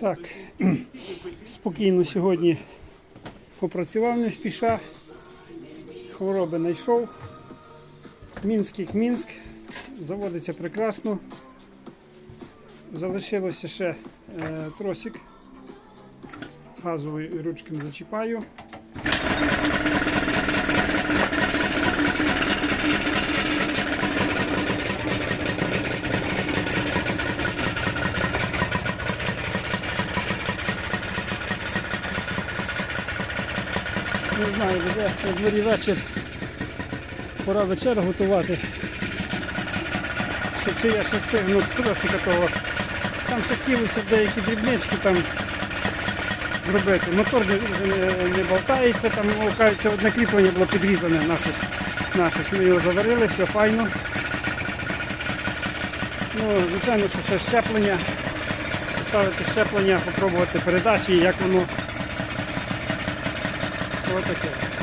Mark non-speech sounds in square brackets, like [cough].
Так, [clears throat] спокійно сьогодні попрацював не спіша. Хвороби знайшов. Мінськ як Мінськ. Заводиться прекрасно. Залишилося ще е, тросик. Газовою ручкою зачіпаю. Не знаю, буде на дворі вечір. Пора вечерю готувати. Що чи я ще встигну тросика того. Там ще хотілося деякі дрібнички там зробити. Мотор не, не, болтається, там кажеться, одне кріплення було підрізане на щось. На щось. Ми його заварили, все файно. Ну, звичайно, що ще щеплення. Поставити щеплення, попробувати передачі, як воно. Well, it's okay.